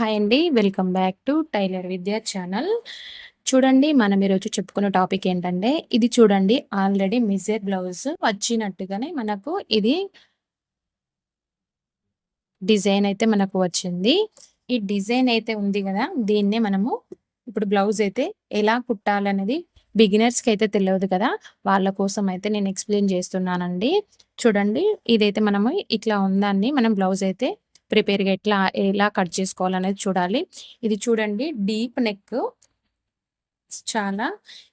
Hi అండి. Welcome back to tailor Vidya channel. చూడండి మనం ఈరోజు చెప్పుకున్న టాపిక్ ఏంటంటే, ఇది చూడండి ఆల్రెడీ మిజర్ బ్లౌజ్ వచ్చినట్టుగానే మనకు ఇది డిజైన్ అయితే మనకు వచ్చింది. ఈ డిజైన్ అయితే ఉంది కదా దీన్నే మనము ఇప్పుడు బ్లౌజ్ అయితే ఎలా కుట్టాలనేది బిగినర్స్‌కి అయితే తెలియదు కదా! వాళ్ళ కోసం అయితే నేను ఎక్స్‌ప్లెయిన్ చేస్తున్నానండి. చూడండి ఇదైతే మనము ఇట్లా ఉందాన్ని మనం బ్లౌజ్ అయితే ప్రిపేర్‌గా ఎట్లా ఎలా కట్ చేసుకోవాలనేది చూడాలి. ఇది చూడండి డీప్ నెక్ చాలా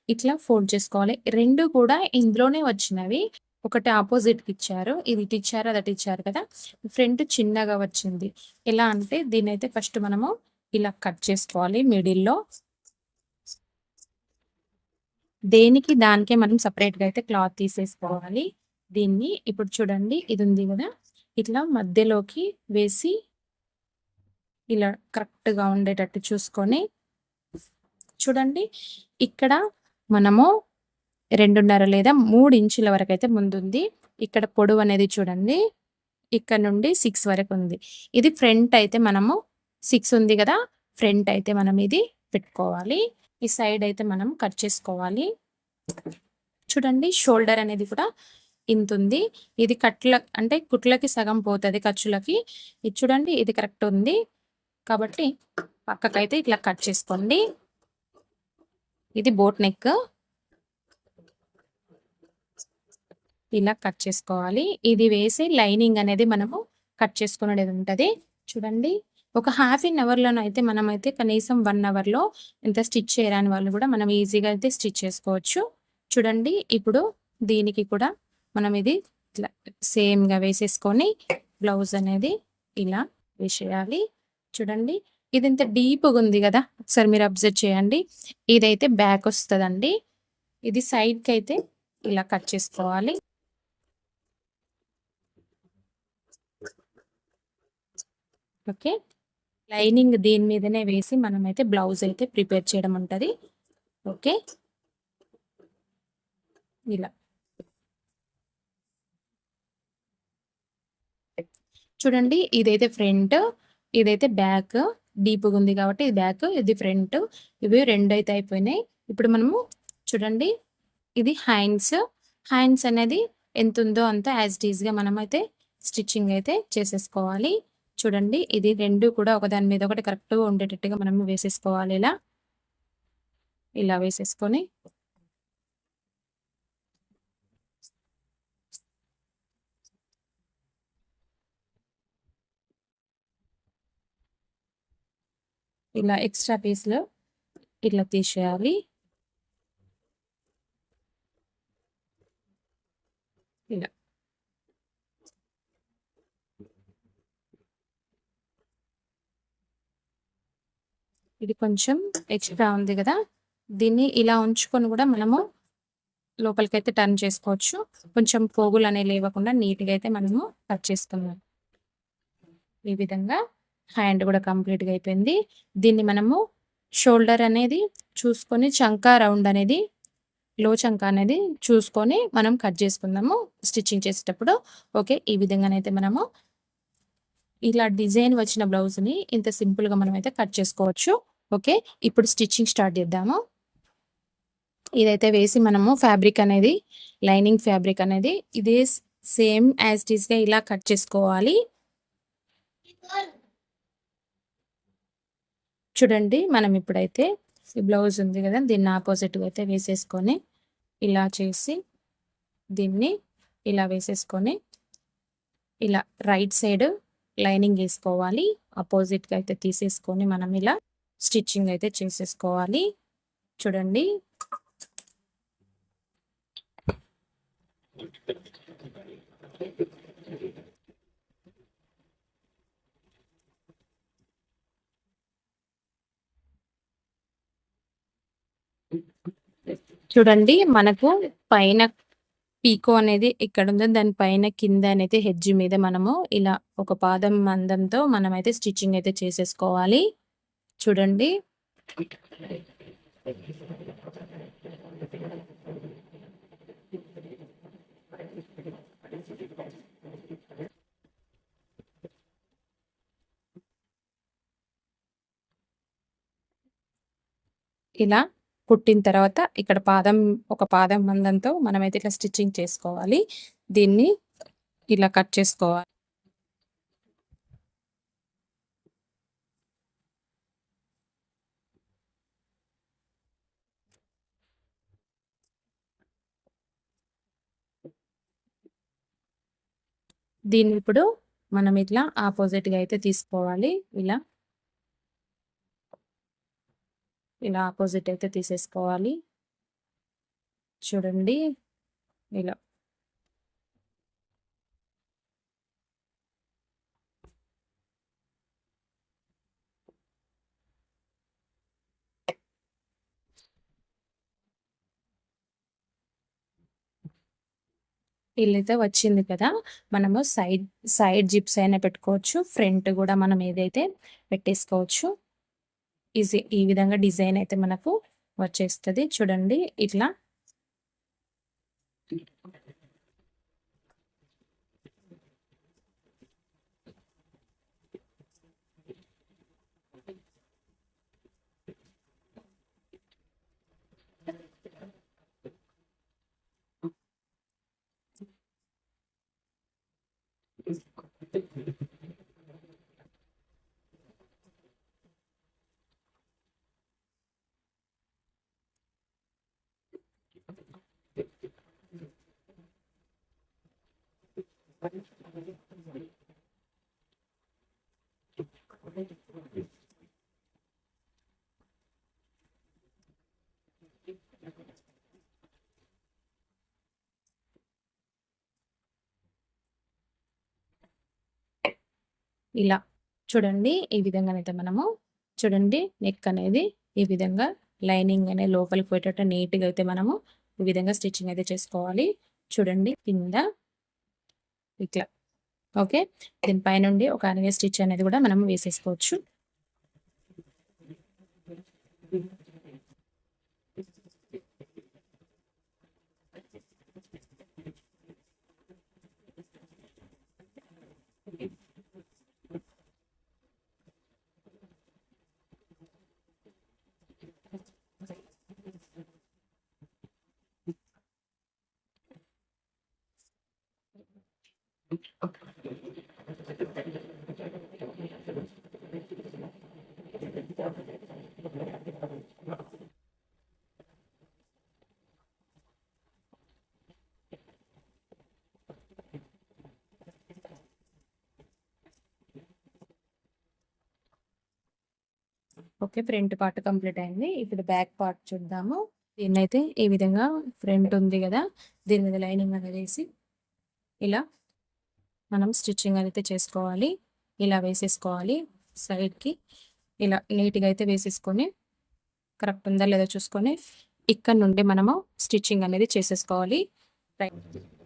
ఇట్లా ఫోల్డ్ చేసుకోవాలి. రెండు కూడా ఇందులోనే వచ్చినవి. ఒకటి ఆపోజిట్కి ఇచ్చారు. ఇది ఇటు ఇచ్చారు, అదటి ఇచ్చారు కదా! ఫ్రంట్ చిన్నగా వచ్చింది. ఎలా అంటే దీన్నైతే ఫస్ట్ మనము ఇలా కట్ చేసుకోవాలి మిడిల్‌లో. దేనికి దానికే మనం సెపరేట్‌గా అయితే క్లాత్ తీసేసుకోవాలి. దీన్ని ఇప్పుడు చూడండి ఇది ఉంది కదా ఇట్లా మధ్యలోకి వేసి ఇలా కరెక్ట్‌గా ఉండేటట్టు చూసుకొని చూడండి ఇక్కడ మనము 2:30 లేదా మూడు ఇంచుల వరకు అయితే ముందుంది. ఇక్కడ పొడవు అనేది చూడండి. ఇక్కడ నుండి సిక్స్ వరకు ఉంది. ఇది ఫ్రంట్ అయితే మనము సిక్స్ ఉంది కదా ఫ్రంట్ అయితే మనం ఇది పెట్టుకోవాలి. ఈ సైడ్ అయితే మనం కట్ చేసుకోవాలి. చూడండి షోల్డర్ అనేది కూడా ఇంతుంది. ఇది కట్ల అంటే కుట్లకి సగం పోతుంది ఖర్చులకి. ఇది చూడండి ఇది కరెక్ట్ ఉంది. కాబట్టి పక్కకైతే ఇట్లా కట్ చేసుకోండి. ఇది బోట్ నెక్. ఇలా కట్ చేసుకోవాలి. ఇది వేసి లైనింగ్ అనేది మనము కట్ చేసుకునేది ఉంటుంది చూడండి ఒక హాఫ్ ఇన్ అవర్‌లోనైతే మనమైతే కనీసం వన్ అవర్‌లో ఇంత స్టిచ్ చేయరాని వాళ్ళు కూడా మనం ఈజీగా అయితే స్టిచ్ చేసుకోవచ్చు. చూడండి ఇప్పుడు దీనికి కూడా మనం ఇది ఇట్లా సేమ్‌గా వేసేసుకొని బ్లౌజ్ అనేది ఇలా వేసేయాలి. చూడండి ఇది ఇంత డీప్‌గా ఉంది కదా ఒకసారి మీరు అబ్జర్వ్ చేయండి. ఇదైతే బ్యాక్ వస్తుందండి ఇది సైడ్‌కైతే ఇలా కట్ చేసుకోవాలి. ఓకే. లైనింగ్ దీని మీదనే వేసి మనం అయితే బ్లౌజ్ అయితే ప్రిపేర్ చేయడం ఉంటుంది ఓకే. ఇలా. చూడండి ఇదైతే ఫ్రంట్. ఇదైతే బ్యాక్. డీప్‌గా ఉంది కాబట్టి ఇది బ్యాక్. ఇది ఫ్రంట్. ఇవి రెండు అయితే అయిపోయినాయి. ఇప్పుడు మనము చూడండి ఇది హ్యాండ్స్. హ్యాండ్స్ అనేది ఎంత ఉందో అంత యాజ్ ఇట్ మనమైతే స్టిచ్చింగ్ అయితే చేసేసుకోవాలి. చూడండి ఇది రెండు కూడా ఒకదాని మీద ఒకటి కరెక్ట్‌గా ఉండేటట్టుగా మనం వేసేసుకోవాలి ఇలా. ఇలా వేసేసుకొని ఇలా ఎక్స్‌ట్రా పీస్లో ఇట్లా తీసేయాలి. ఇలా. ఇది కొంచెం ఎక్స్‌ట్రా ఉంది కదా దీన్ని ఇలా ఉంచుకొని కూడా మనము లోపలికైతే టర్న్ చేసుకోవచ్చు. కొంచెం పోగులు అనేవి లేవకుండా నీట్‌గా అయితే మనము కట్ చేసుకున్నాం ఈ విధంగా హ్యాండ్ కూడా కంప్లీట్‌గా అయిపోయింది. దీన్ని మనము షోల్డర్ అనేది చూసుకొని చంకా రౌండ్ అనేది లో చంకా అనేది చూసుకొని మనం కట్ చేసుకుందాము స్టిచ్చింగ్ చేసేటప్పుడు. ఓకే. ఈ విధంగానైతే మనము ఇలా డిజైన్ వచ్చిన బ్లౌజ్‌ని ఇంత సింపుల్‌గా మనమైతే కట్ చేసుకోవచ్చు. ఓకే. ఇప్పుడు స్టిచ్చింగ్ స్టార్ట్ చేద్దాము. ఇదైతే వేసి మనము ఫ్యాబ్రిక్ అనేది లైనింగ్ ఫ్యాబ్రిక్ అనేది ఇదే సేమ్ యాజ్ ఇట్ ఈస్‌గా ఇలా కట్ చేసుకోవాలి. చూడండి మనం ఇప్పుడైతే ఈ బ్లౌజ్ ఉంది కదా దీన్ని ఆపోజిట్గా అయితే వేసేసుకొని ఇలా చేసి దీన్ని ఇలా వేసేసుకొని ఇలా రైట్ సైడ్ లైనింగ్ వేసుకోవాలి ఆపోజిట్గా అయితే తీసేసుకొని మనం ఇలా స్టిచ్చింగ్ అయితే చేసేసుకోవాలి. చూడండి. చూడండి మనకు పైన పీకో అనేది ఎక్కడుందో దాని పైన కింద అనేది హెడ్జ్ మీద మనము ఇలా ఒక పాదం మందంతో మనమైతే స్టిచ్చింగ్ అయితే చేసేసుకోవాలి. చూడండి. ఇలా కుట్టిన తర్వాత ఇక్కడ పాదం ఒక పాదం మందంతో మనమైతే ఇట్లా స్టిచ్చింగ్ చేసుకోవాలి. దీన్ని ఇలా కట్ చేసుకోవాలి. దీన్ని ఇప్పుడు మనం ఇట్లా ఆపోజిట్గా అయితే తీసుకోవాలి. ఇలా ఇలా ఆపోజిట్ అయితే తీసేసుకోవాలి. చూడండి ఇలా. ఇల్లైతే వచ్చింది కదా మనము సైడ్ సైడ్ జిప్స్ అయినా పెట్టుకోవచ్చు ఫ్రంట్ కూడా మనం ఏదైతే పెట్టేసుకోవచ్చు. ఈజీ ఈ విధంగా డిజైన్ అయితే మనకు వచ్చేస్తుంది. చూడండి ఇట్లా. ఇలా చూడండి ఈ విధంగానైతే మనము చూడండి నెక్ అనేది ఈ విధంగా లైనింగ్ అనేది లోపలికి పోయేటట్టు నీట్గా అయితే మనము ఈ విధంగా స్టిచ్చింగ్ అయితే చేసుకోవాలి. చూడండి కింద ఇట్లా ఓకే దీని పైనుండి ఒక అనగే స్టిచ్ అనేది కూడా మనం వేసేసుకోవచ్చు. ఓకే ఫ్రంట్ పార్ట్ కంప్లీట్ అయింది. ఇప్పుడు బ్యాక్ పార్ట్ చూద్దాము. దీన్నైతే అయితే ఈ విధంగా ఫ్రంట్ ఉంది కదా దీని మీద లైనింగ్ అనేది వేసి ఇలా మనం స్టిచ్చింగ్ అయితే చేసుకోవాలి. ఇలా వేసేసుకోవాలి సైడ్కి. ఇలా నీట్గా అయితే వేసేసుకొని కరెక్ట్ ఉందా లేదో చూసుకొని ఇక్కడ నుండి మనము స్టిచ్చింగ్ అనేది చేసేసుకోవాలి. రైట్.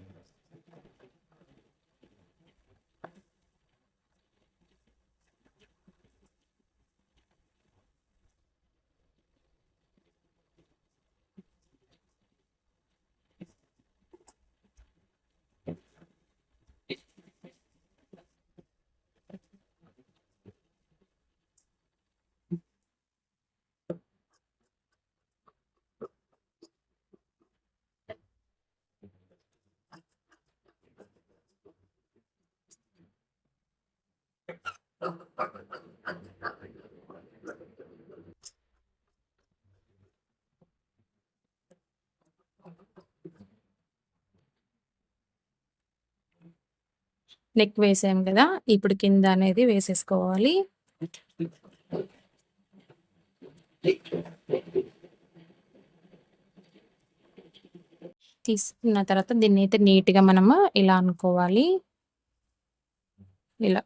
నెక్ వేసాం కదా ఇప్పుడు కింద అనేది వేసేసుకోవాలి. తీసుకున్న తర్వాత దీన్ని అయితే నీట్గా మనము ఇలా అనుకోవాలి. ఇలా.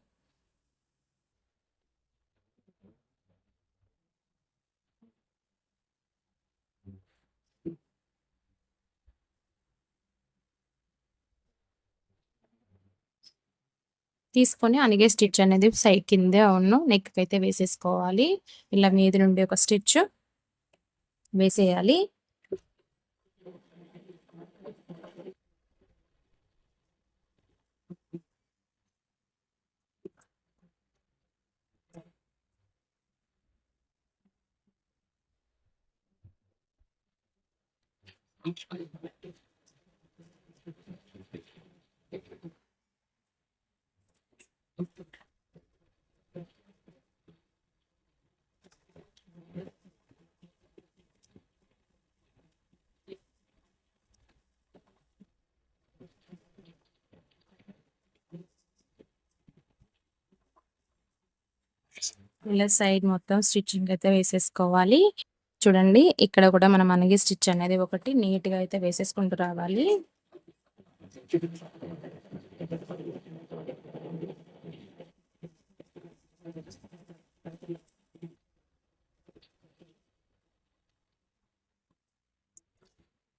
తీసుకొని అలాగే స్టిచ్ అనేది సైడ్ కిందే అవును నెక్కి అయితే వేసేసుకోవాలి. ఇలా మీది నుండి ఒక స్టిచ్ వేసేయాలి. ఇలా సైడ్ మొత్తం స్టిచ్చింగ్ అయితే వేసేసుకోవాలి. చూడండి ఇక్కడ కూడా మనం అనగి స్టిచ్ అనేది ఒకటి నీట్గా అయితే వేసేసుకుంటూ రావాలి.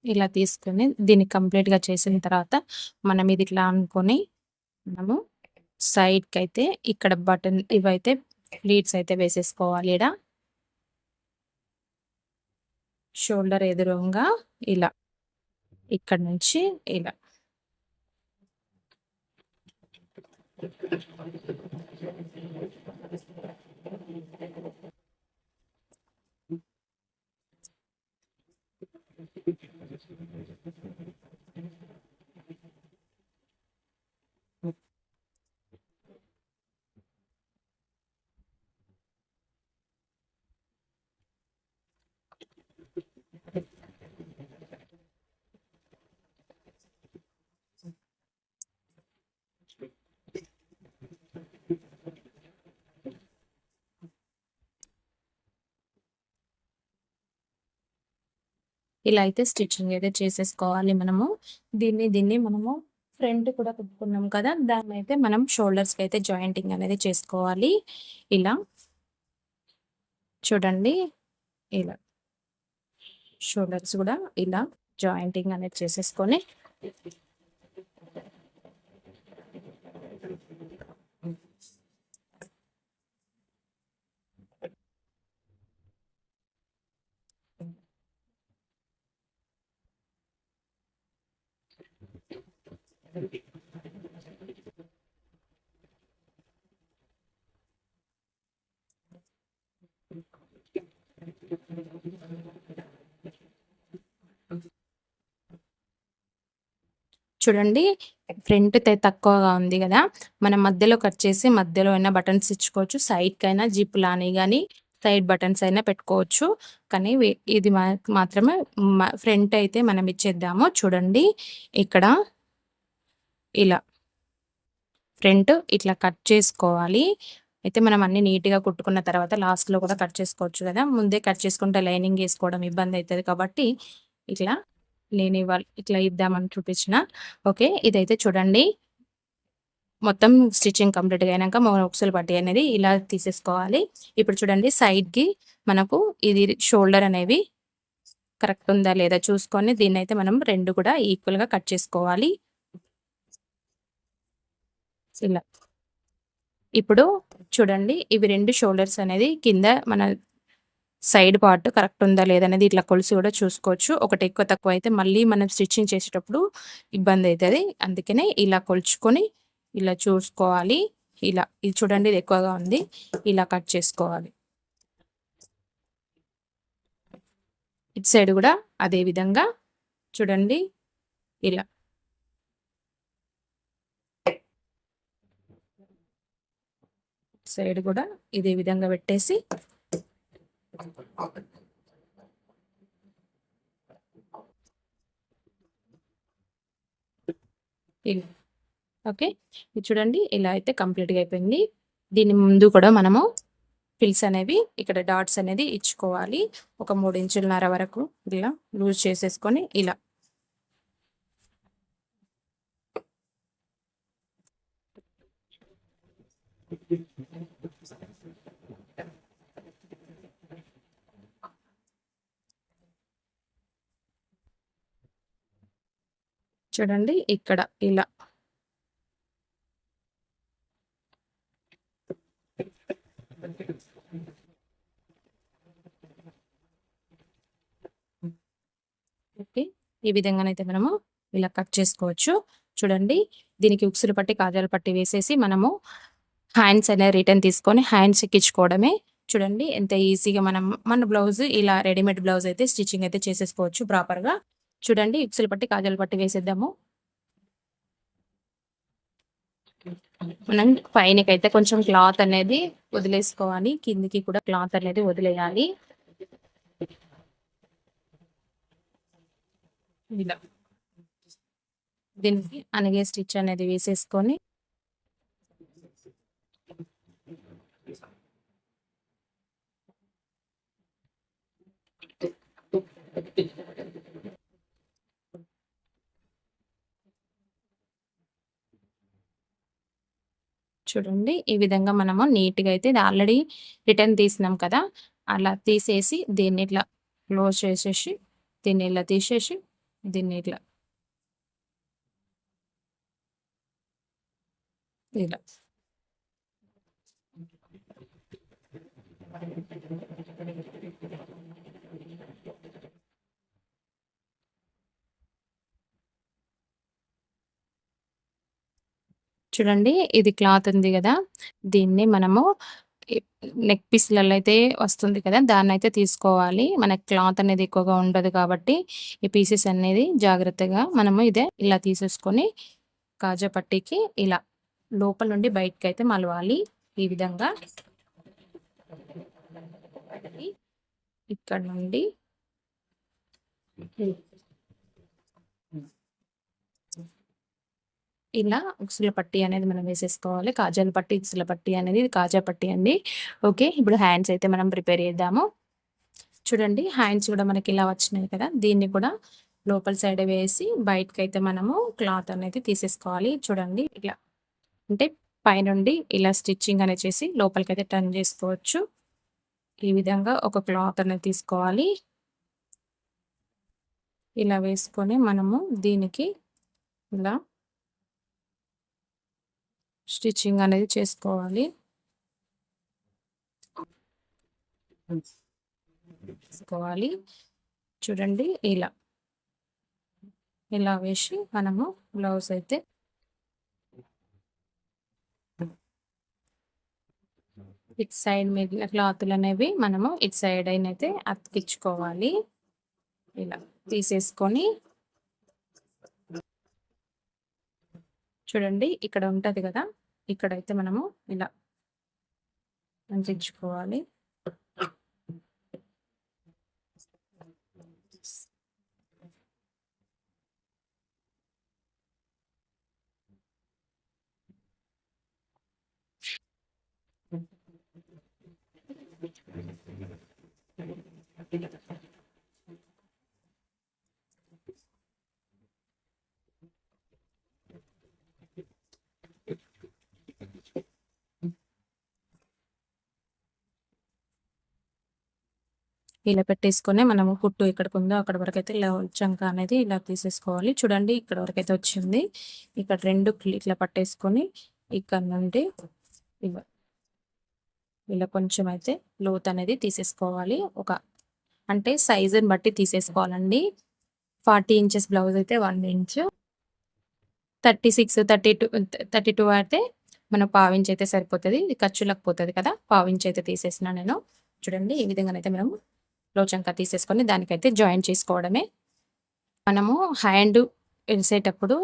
ఇలా తీసుకుని దీన్ని కంప్లీట్గా చేసిన తర్వాత మనం ఇది ఇట్లా అనుకొని మనము సైడ్కి అయితే ఇక్కడ బటన్ ఇవైతే లీడ్స్ అయితే వేసేసుకోవాలి ఈడ. షోల్డర్ ఎదురుగా ఇలా. ఇక్కడ నుంచి ఇలా. ఇలా అయితే స్టిచ్చింగ్ అయితే చేసేసుకోవాలి మనము. దీన్ని దీన్ని మనము ఫ్రంట్ కూడా కుట్టుకున్నాం కదా దాన్ని అయితే మనం షోల్డర్స్కి అయితే జాయింటింగ్ అనేది చేసుకోవాలి. ఇలా చూడండి ఇలా షోల్డర్స్ కూడా ఇలా జాయింటింగ్ అనేది చేసేసుకొని చూడండి ఫ్రంట్ తక్కువగా ఉంది కదా. మనం మధ్యలో కట్ చేసి మధ్యలో అయినా బటన్స్ ఇచ్చుకోవచ్చు. సైడ్కైనా అయినా జిప్ లాని కానీ సైడ్ బటన్స్ అయినా పెట్టుకోవచ్చు. కానీ ఇది మాత్రమే ఫ్రంట్ అయితే మనం ఇచ్చేద్దాము. చూడండి ఇక్కడ ఇలా ఫ్రంట్ ఇట్లా కట్ చేసుకోవాలి. అయితే మనం అన్ని నీట్గా కుట్టుకున్న తర్వాత లాస్ట్లో కూడా కట్ చేసుకోవచ్చు కదా. ముందే కట్ చేసుకుంటే లైనింగ్ వేసుకోవడం ఇబ్బంది అవుతుంది కాబట్టి ఇట్లా లేని వాళ్ళు ఇట్లా ఇద్దామని చూపించిన. ఓకే ఇదైతే చూడండి. మొత్తం స్టిచ్చింగ్ కంప్లీట్గా అయినాక ఉక్సులు పట్టి అనేది ఇలా తీసేసుకోవాలి. ఇప్పుడు చూడండి సైడ్కి మనకు ఇది షోల్డర్ అనేవి కరెక్ట్ ఉందా లేదా చూసుకొని దీన్ని అయితే మనం రెండు కూడా ఈక్వల్గా కట్ చేసుకోవాలి. ఇలా. ఇప్పుడు చూడండి ఇవి రెండు షోల్డర్స్ అనేది కింద మన సైడ్ పార్ట్ కరెక్ట్ ఉందా లేదనేది ఇట్లా కొలిసి కూడా చూసుకోవచ్చు. ఒకటి ఎక్కువ తక్కువ అయితే మళ్ళీ మనం స్టిచ్చింగ్ చేసేటప్పుడు ఇబ్బంది అవుతుంది. అందుకనే ఇలా కొలుచుకొని ఇలా చూసుకోవాలి. ఇలా ఇది చూడండి ఇది ఎక్కువగా ఉంది. ఇలా కట్ చేసుకోవాలి. ఇటు సైడ్ కూడా అదే విధంగా చూడండి ఇలా. సైడ్ కూడా ఇదే విధంగా పెట్టేసి ఓకే. ఇది చూడండి ఇలా అయితే కంప్లీట్గా అయిపోయింది. దీని ముందు కూడా మనము ఫిల్స్ అనేవి ఇక్కడ డాట్స్ అనేది ఇచ్చుకోవాలి. ఒక మూడు ఇంచులన్నర వరకు ఇలా లూజ్ చేసేసుకొని ఇలా. చూడండి ఇక్కడ ఇలా. ఓకే ఈ విధంగానైతే మనము ఇలా కట్ చేసుకోవచ్చు. చూడండి దీనికి ఉక్సులు పట్టి కాజాలు పట్టి వేసేసి మనము హ్యాండ్స్ అనే రిటర్న్ తీసుకొని హ్యాండ్స్ ఎక్కించుకోవడమే. చూడండి ఎంత ఈజీగా మనం మన బ్లౌజ్ ఇలా రెడీమేడ్ బ్లౌజ్ అయితే స్టిచ్చింగ్ అయితే చేసేసుకోవచ్చు ప్రాపర్గా. చూడండి ఇప్సులు పట్టి కాజాలు పట్టి వేసేద్దాము. మనం పైనకైతే కొంచెం క్లాత్ అనేది వదిలేసుకోవాలి. కిందికి కూడా క్లాత్ అనేది వదిలేయాలి. ఇలా. దీనికి అనగే స్టిచ్ అనేది వేసేసుకొని. చూడండి. ఈ విధంగా మనము నీట్గా అయితే ఇది ఆల్రెడీ రిటర్న్ తీసినాం కదా. అలా తీసేసి దీన్ని ఇట్లా క్లోజ్ చేసేసి దీన్ని ఇలా తీసేసి దీన్ని ఇట్లా ఇలా. చూడండి ఇది క్లాత్ ఉంది కదా దీన్ని మనము నెక్ పీస్లలో అయితే వస్తుంది కదా దాన్ని అయితే తీసుకోవాలి. మనకి క్లాత్ అనేది ఎక్కువగా ఉండదు కాబట్టి ఈ పీసెస్ అనేది జాగ్రత్తగా మనము ఇదే ఇలా తీసేసుకొని కాజా పట్టీకి ఇలా లోపల నుండి బయటకి అయితే మలవాలి ఈ విధంగా. ఇక్కడ నుండి ఇలా ఉక్సుల పట్టి అనేది మనం వేసేసుకోవాలి. కాజాల పట్టి ఉక్సుల పట్టి అనేది ఇది కాజా పట్టి అండి. ఓకే ఇప్పుడు హ్యాండ్స్ అయితే మనం ప్రిపేర్ చేద్దాము. చూడండి హ్యాండ్స్ కూడా మనకి ఇలా వచ్చినాయి కదా. దీన్ని కూడా లోపల సైడ్ వేసి బయటకి అయితే మనము క్లాత్ అనేది తీసేసుకోవాలి. చూడండి ఇట్లా అంటే పైనుండి ఇలా స్టిచ్చింగ్ అనేది చేసి లోపలికి అయితే టర్న్ చేసుకోవచ్చు. ఈ విధంగా ఒక క్లాత్ అనేది తీసుకోవాలి. ఇలా వేసుకొని మనము దీనికి ఇలా స్టిచ్చింగ్ అనేది చేసుకోవాలి. చేసుకోవాలి. చూడండి ఇలా. ఇలా వేసి మనము బ్లౌజ్ అయితే ఇట్ సైడ్ మీద క్లాతులు అనేవి మనము ఇట్ సైడ్ అయినైతే అతికించుకోవాలి. ఇలా తీసేసుకొని చూడండి ఇక్కడ ఉంటది కదా? ఇక్కడైతే మనము ఇలా అంటించుకోవాలి. ఇలా పెట్టేసుకొని మనము కుట్టు ఎక్కడికి ఉందో అక్కడ వరకు అయితే ఇలా చంక అనేది ఇలా తీసేసుకోవాలి. చూడండి ఇక్కడ వరకు అయితే వచ్చింది. ఇక్కడ రెండు ఇట్లా పట్టేసుకొని ఇక్కడ నుండి ఇలా కొంచెం అయితే లోత్ అనేది తీసేసుకోవాలి. ఒక అంటే సైజుని బట్టి తీసేసుకోవాలండి. ఫార్టీ ఇంచెస్ బ్లౌజ్ అయితే one inch. Thirty six thirty two thirty two అయితే మన పావించి అయితే సరిపోతుంది. ఇది ఖర్చులకు పోతుంది కదా పావించి అయితే తీసేసిన నేను. చూడండి ఈ విధంగానైతే మనం లోచంక తీసేసుకొని దానికైతే జాయిన్ చేసుకోవడమే. మనము హ్యాండ్ వేసేటప్పుడు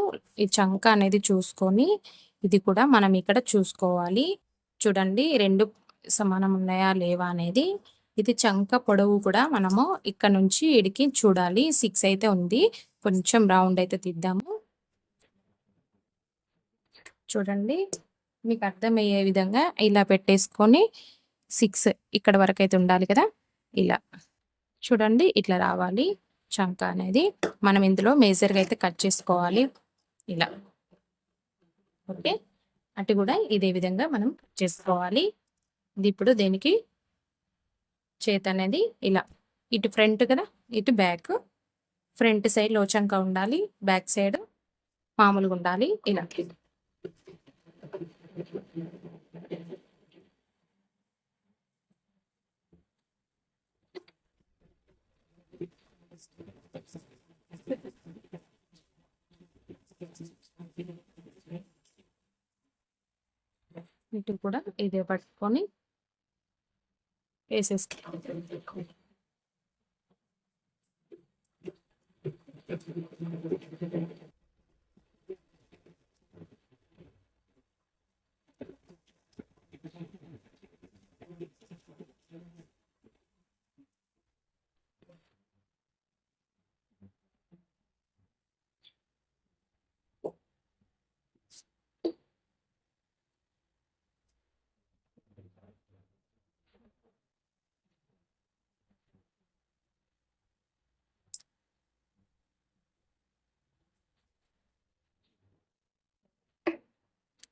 ఈ చంక అనేది చూసుకొని ఇది కూడా మనం ఇక్కడ చూసుకోవాలి. చూడండి రెండు సమానం ఉన్నాయా లేవా అనేది. ఇది చంక పొడవు కూడా మనము ఇక్కడ నుంచి ఇడికి చూడాలి. సిక్స్ అయితే ఉంది. కొంచెం రౌండ్ అయితే తీద్దాము. చూడండి మీకు అర్థమయ్యే విధంగా ఇలా పెట్టేసుకొని సిక్స్ ఇక్కడ వరకు అయితే ఉండాలి కదా. ఇలా. చూడండి ఇట్లా రావాలి. చంక అనేది మనం ఇందులో మేజర్గా అయితే కట్ చేసుకోవాలి. ఇలా. ఓకే. అటు కూడా ఇదే విధంగా మనం కట్ చేసుకోవాలి. ఇది ఇప్పుడు దేనికి? చేత అనేది ఇలా. ఇటు ఫ్రంట్ కదా? ఇటు బ్యాక్. ఫ్రంట్ సైడ్ లోచంక ఉండాలి. బ్యాక్ సైడ్ మామూలుగా ఉండాలి. ఇలా. వీటిని కూడా ఇదే పట్టుకొని వేసేసుకోవాలి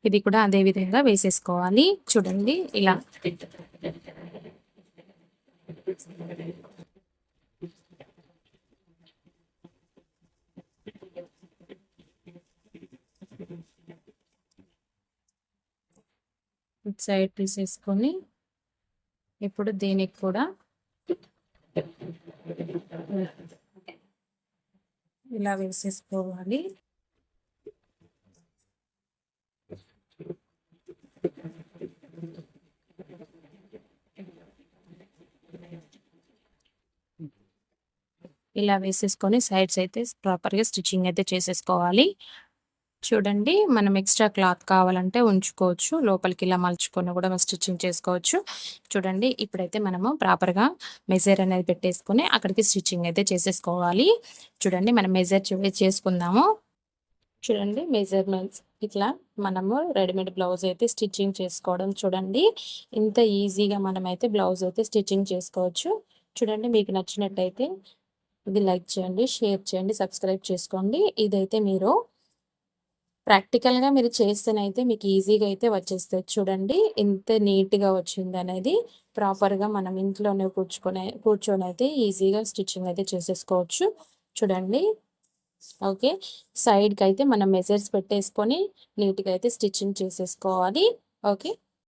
ఇది కూడా అదే విధంగా వేసేసుకోవాలి. చూడండి ఇలా. సైడ్ తీసేసుకొని ఇప్పుడు దీనికి కూడా ఇలా వేసేసుకోవాలి. ఇలా వేసేసుకొని సైడ్స్ అయితే ప్రాపర్గా స్టిచ్చింగ్ అయితే చేసేసుకోవాలి. చూడండి మనం ఎక్స్ట్రా క్లాత్ కావాలంటే ఉంచుకోవచ్చు. లోపలికి ఇలా మలుచుకొని కూడా మనం స్టిచ్చింగ్ చేసుకోవచ్చు. చూడండి ఇప్పుడైతే మనము ప్రాపర్గా మెజర్ అనేది పెట్టేసుకొని అక్కడికి స్టిచ్చింగ్ అయితే చేసేసుకోవాలి. చూడండి మనం మెజర్ చేసుకుందాము. చూడండి మెజర్మెంట్స్ ఇట్లా మనము రెడీమేడ్ బ్లౌజ్ అయితే స్టిచ్చింగ్ చేసుకోవడం చూడండి. ఇంత ఈజీగా మనమైతే బ్లౌజ్ అయితే స్టిచ్చింగ్ చేసుకోవచ్చు. చూడండి మీకు నచ్చినట్టయితే ఇది లైక్ చేయండి షేర్ చేయండి సబ్స్క్రైబ్ చేసుకోండి. ఇదైతే మీరు ప్రాక్టికల్గా మీరు చేస్తేనైతే మీకు ఈజీగా అయితే వచ్చేస్తుంది. చూడండి ఇంత నీట్గా వచ్చింది అనేది. ప్రాపర్గా మనం ఇంట్లోనే కూర్చుకునే కూర్చొని అయితే ఈజీగా స్టిచ్చింగ్ అయితే చేసేసుకోవచ్చు. చూడండి. ఓకే. సైడ్కి అయితే మనం మెజర్స్ పెట్టేసుకొని నీట్గా అయితే స్టిచ్చింగ్ చేసేసుకోవాలి. ఓకే.